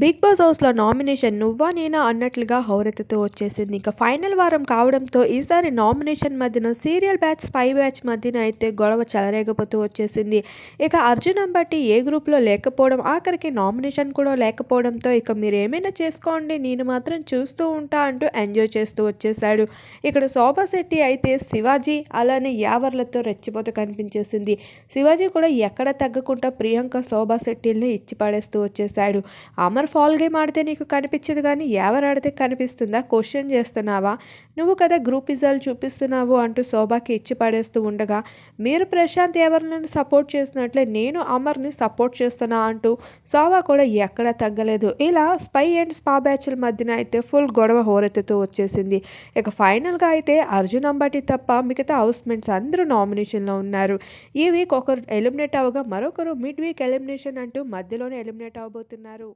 Big boss హౌస్లో nomination నువ్వా నేనా అన్నట్లుగా హౌరెత్తుతూ వచ్చేసింది. ఇంకా ఫైనల్ వారం కావడంతో ఈసారి నామినేషన్ మధ్యన సీరియల్ బ్యాచ్ స్పై బ్యాచ్ మధ్యన అయితే గొడవ చెలరేగపోతూ వచ్చేసింది. ఇక అర్జున్ బట్టి ఏ గ్రూప్లో లేకపోవడం ఆఖరికి నామినేషన్ కూడా లేకపోవడంతో ఇక మీరు ఏమైనా చేసుకోండి నేను మాత్రం చూస్తూ ఉంటా అంటూ ఎంజాయ్ చేస్తూ వచ్చేసాడు ఇక్కడ శోభాశెట్టి అయితే శివాజీ అలానే యావర్లతో రెచ్చిపోతూ కనిపించేసింది. శివాజీ కూడా ఎక్కడ తగ్గకుండా ప్రియాంక శోభాశెట్టిల్ని ఇచ్చి పడేస్తూ వచ్చేసాడు అమర్ ఫాల్ గేమ్ ఆడితే నీకు కనిపించదు కానీ ఎవరు ఆడితే కనిపిస్తుందా? క్వశ్చన్ చేస్తున్నావా? నువ్వు కదా గ్రూప్ ఇజాలు చూపిస్తున్నావు అంటూ శోభాకి ఇచ్చి పడేస్తూ ఉండగా మీరు ప్రశాంత్ ఎవరినైనా సపోర్ట్ చేసినట్లే నేను అమర్ని సపోర్ట్ చేస్తున్నా అంటూ శోభా కూడా ఎక్కడా తగ్గలేదు. ఇలా స్పై అండ్ స్పా బ్యాచ్ల మధ్యన అయితే ఫుల్ గొడవ హోరెత్తుతూ వచ్చేసింది. ఇక ఫైనల్గా అయితే అర్జున్ అంబటి తప్ప మిగతా హౌస్మెంట్స్ అందరూ నామినేషన్లో ఉన్నారు. ఈ వీక్ ఒకరు ఎలిమినేట్ అవగా మరొకరు మిడ్ వీక్ ఎలిమినేషన్ అంటూ మధ్యలోనే ఎలిమినేట్ అవబోతున్నారు.